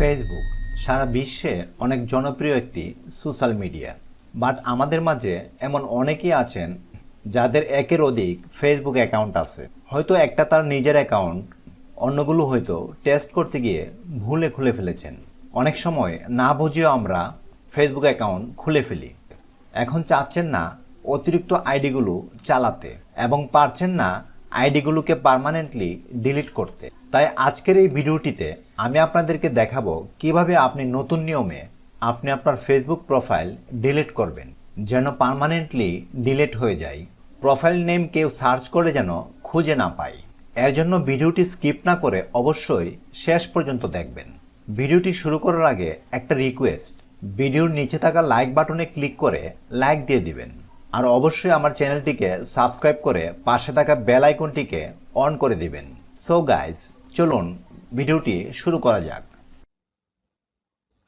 Facebook সারা বিশ্বে অনেক জনপ্রিয় একটি সোশ্যাল মিডিয়া বাট আমাদের মাঝে এমন অনেকেই আছেন যাদের একের অধিক ফেসবুক অ্যাকাউন্ট আছে। হয়তো একটা তার নিজের অ্যাকাউন্ট অন্যগুলো হয়তো টেস্ট করতে গিয়ে ভুলে খুলে ফেলেছেন। অনেক সময় না বুঝেও আমরা ফেসবুক অ্যাকাউন্ট খুলে ফেলি। এখন চাচ্ছেন না অতিরিক্ত আইডিগুলো চালাতে এবং পারছেন না আইডিগুলোকে পার্মানেন্টলি ডিলিট করতে। তাই আজকের এই ভিডিওটিতে আমি আপনাদেরকে দেখাবো কীভাবে আপনি নতুন নিয়মে আপনি আপনার ফেসবুক প্রোফাইল ডিলিট করবেন, যেন পার্মানেন্টলি ডিলিট হয়ে যায়। প্রোফাইল নেম কেউ সার্চ করে যেন খুঁজে না পায়। এর জন্য ভিডিওটি স্কিপ না করে অবশ্যই শেষ পর্যন্ত দেখবেন। ভিডিওটি শুরু করার আগে একটা রিকোয়েস্ট ভিডিওর নিচে থাকা লাইক বাটনে ক্লিক করে লাইক দিয়ে দিবেন। আর অবশ্যই আমার চ্যানেলটিকে সাবস্ক্রাইব করে পাশে থাকা বেল আইকনটিকে অন করে দিবেন। সো গাইজ চলুন ভিডিওটি শুরু করা যাক।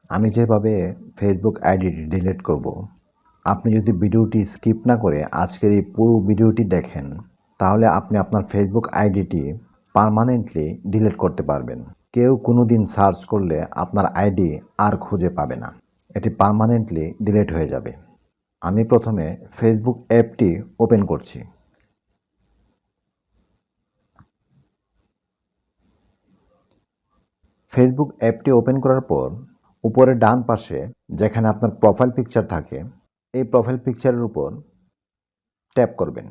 আমি যেভাবে ফেসবুক আইডিটি ডিলিট করব, আপনি যদি ভিডিওটি স্কিপ না করে আজকের এই পুরো ভিডিওটি দেখেন, তাহলে আপনি আপনার ফেসবুক আইডিটি পার্মানেন্টলি ডিলিট করতে পারবেন। কেউ কোনো দিন সার্চ করলে আপনার আইডি আর খুঁজে পাবে না। এটি পার্মানেন্টলি ডিলিট হয়ে যাবে। আমি প্রথমে ফেসবুক অ্যাপটি ওপেন করছি। ফেসবুক অ্যাপটি ওপেন করার পর উপরে ডান পাশে যেখানে আপনার প্রোফাইল পিকচার থাকে, এই প্রোফাইল পিকচারের উপর ট্যাপ করবেন।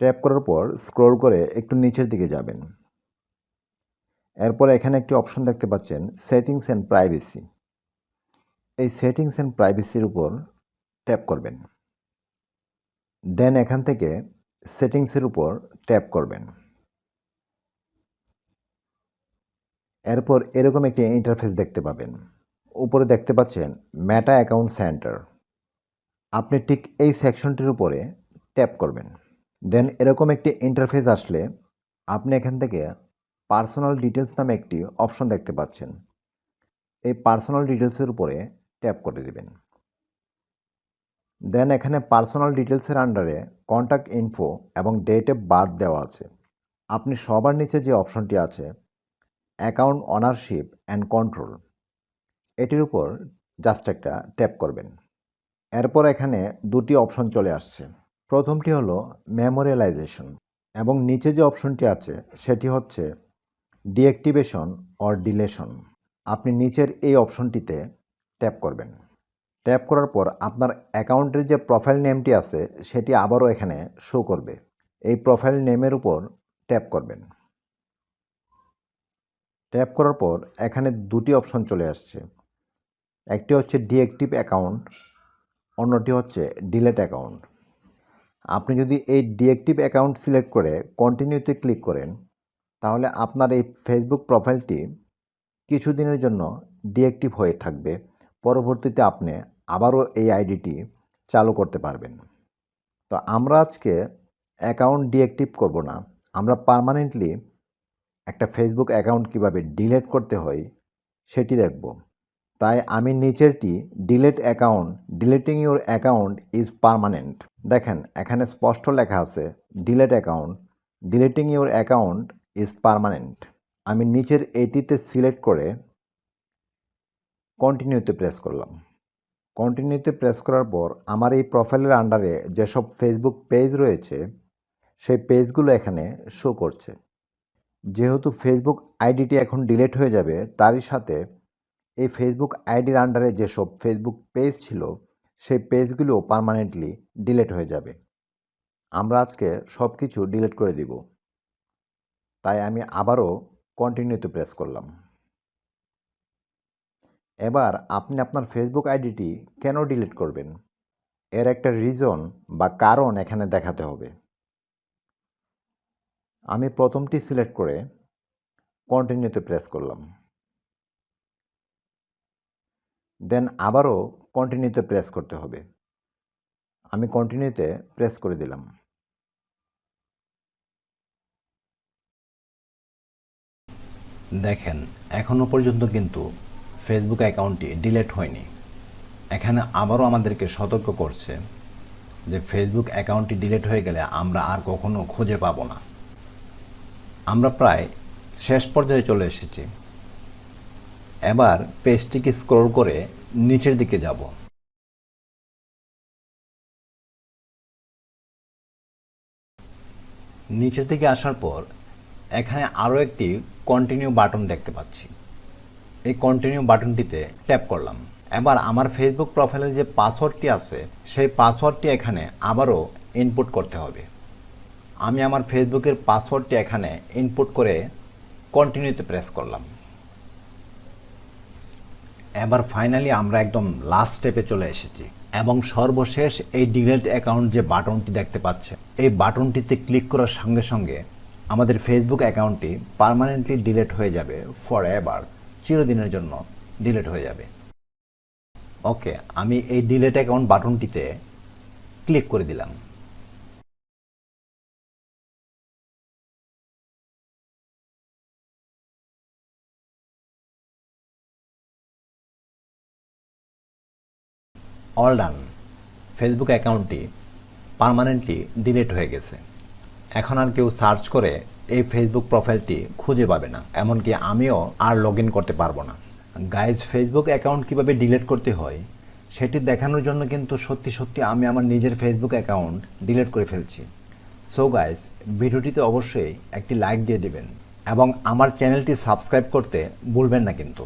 ট্যাপ করার পর স্ক্রল করে একটু নিচের দিকে যাবেন। এরপর এখানে একটি অপশন দেখতে পাচ্ছেন, সেটিংস অ্যান্ড প্রাইভেসি। এই সেটিংস অ্যান্ড প্রাইভেসির উপর ট্যাপ করবেন। দেন এখান থেকে সেটিংসের উপর ট্যাপ করবেন। এরপর এরকম একটি ইন্টারফেস দেখতে পাবেন। উপরে দেখতে পাচ্ছেন ম্যাটা অ্যাকাউন্ট সেন্টার আপনি ঠিক এই সেকশনটির উপরে ট্যাপ করবেন। দেন এরকম একটি ইন্টারফেস আসলে আপনি এখান থেকে পার্সোনাল ডিটেলস নামে একটি অপশন দেখতে পাচ্ছেন। এই পার্সোনাল ডিটেলসের উপরে ট্যাপ করে দিবেন। দেন এখানে পার্সোনাল ডিটেলসের আন্ডারে কন্ট্যাক্ট ইনফো এবং ডেট অফ বার্থ দেওয়া আছে। আপনি সবার নিচে যে অপশনটি আছে অ্যাকাউন্ট অনারশিপ অ্যান্ড কন্ট্রোল এটির উপর জাস্ট একটা ট্যাপ করবেন। এরপর এখানে দুটি অপশন চলে আসছে। প্রথমটি হলো মেমোরিয়ালাইজেশন এবং নিচে যে অপশনটি আছে, সেটি হচ্ছে ডিঅ্যাক্টিভেশন অর ডিলেশন আপনি নিচের এই অপশনটিতে ট্যাপ করবেন। ট্যাপ করার পর আপনার অ্যাকাউন্টের যে প্রোফাইল নেমটি আছে, সেটি আবারও এখানে শো করবে। এই প্রোফাইল নেমের উপর ট্যাপ করবেন। ট্যাপ করার পর এখানে দুটি অপশন চলে আসছে। একটি হচ্ছে ডিঅ্যাক্টিভ অ্যাকাউন্ট, অন্যটি হচ্ছে ডিলেট অ্যাকাউন্ট। আপনি যদি এই ডিঅ্যাক্টিভ অ্যাকাউন্ট সিলেক্ট করে কন্টিনিউতে ক্লিক করেন, তাহলে আপনার এই ফেসবুক প্রোফাইলটি কিছুদিনের জন্য ডিঅ্যাক্টিভ হয়ে থাকবে। পরবর্তীতে আপনি আবারও এই আইডিটি চালু করতে পারবেন। তো আমরা আজকে অ্যাকাউন্ট ডিঅ্যাক্টিভ করব না। আমরা পার্মানেন্টলি একটা ফেসবুক অ্যাকাউন্ট কীভাবে ডিলেট করতে হয় সেটি দেখব। তাই আমি নিচেরটি delete account, deleting your account is permanent. দেখেন, এখানে স্পষ্ট লেখা আছে, delete account, deleting your account is permanent. আমি নিচের এটিতে সিলেক্ট করে কন্টিনিউতে প্রেস করলাম। কন্টিনিউতে প্রেস করার পর আমার এই প্রোফাইলের আন্ডারে যেসব ফেসবুক পেজ রয়েছে, সেই পেজগুলো এখানে শো করছে। যেহেতু ফেসবুক আইডিটি এখন ডিলেট হয়ে যাবে, তারই সাথে এই ফেসবুক আইডির আন্ডারে যেসব ফেসবুক পেজ ছিল, সেই পেজগুলো পার্মানেন্টলি ডিলেট হয়ে যাবে। আমরা আজকে সব কিছু ডিলিট করে দিব। তাই আমি আবারও কন্টিনিউতে প্রেস করলাম। এবার আপনি আপনার ফেসবুক আইডিটি কেন ডিলিট করবেন? এর একটা রিজন বা কারণ এখানে দেখাতে হবে। আমি প্রথমটি সিলেক্ট করে কন্টিনিউতে প্রেস করলাম। দেন আবারও কন্টিনিউতে প্রেস করতে হবে। আমি কন্টিনিউতে প্রেস করে দিলাম। দেখেন এখনও পর্যন্ত কিন্তু ফেসবুক অ্যাকাউন্টটি ডিলেট হয়নি। এখানে আবারও আমাদেরকে সতর্ক করছে যে ফেসবুক অ্যাকাউন্টটি ডিলেট হয়ে গেলে আমরা আর কখনো খুঁজে পাবো না। আমরা প্রায় শেষ পর্যায়ে চলে এসেছি। এবার পেজটিকে স্ক্রল করে নিচের দিকে যাব। নিচের দিকে আসার পর এখানে আরও একটি কন্টিনিউ বাটন দেখতে পাচ্ছি। এই কন্টিনিউ বাটনটিতে ট্যাপ করলাম। এবার আমার ফেসবুক প্রোফাইলের যে পাসওয়ার্ডটি আছে, সেই পাসওয়ার্ডটি এখানে আবারও ইনপুট করতে হবে। আমি আমার ফেসবুকের পাসওয়ার্ডটি এখানে ইনপুট করে কন্টিনিউতে প্রেস করলাম। এবার ফাইনালি আমরা একদম লাস্ট স্টেপে চলে এসেছি এবং সর্বশেষ এই ডিলেট অ্যাকাউন্ট যে বাটনটি দেখতে পাচ্ছে, এই বাটনটিতে ক্লিক করার সঙ্গে সঙ্গে আমাদের ফেসবুক অ্যাকাউন্টটি পার্মানেন্টলি ডিলেট হয়ে যাবে ফর এভার চিরদিনের জন্য ডিলেট হয়ে যাবে। ওকে আমি এই ডিলেট অ্যাকাউন্ট বাটনটিতে ক্লিক করে দিলাম। অল ডান ফেসবুক অ্যাকাউন্টটি পার্মানেন্টলি ডিলিট হয়ে গেছে। এখন আর কেউ সার্চ করে এই ফেসবুক প্রোফাইলটি খুঁজে পাবে না। এমনকি আমিও আর লগ করতে পারব না। গাইজ ফেসবুক অ্যাকাউন্ট কীভাবে ডিলিট করতে হয়, সেটি দেখানোর জন্য কিন্তু সত্যি সত্যি আমি আমার নিজের ফেসবুক অ্যাকাউন্ট ডিলিট করে ফেলছি। সো গাইজ ভিডিওটিতে অবশ্যই একটি লাইক দিয়ে দেবেন এবং আমার চ্যানেলটি সাবস্ক্রাইব করতে ভুলবেন না কিন্তু।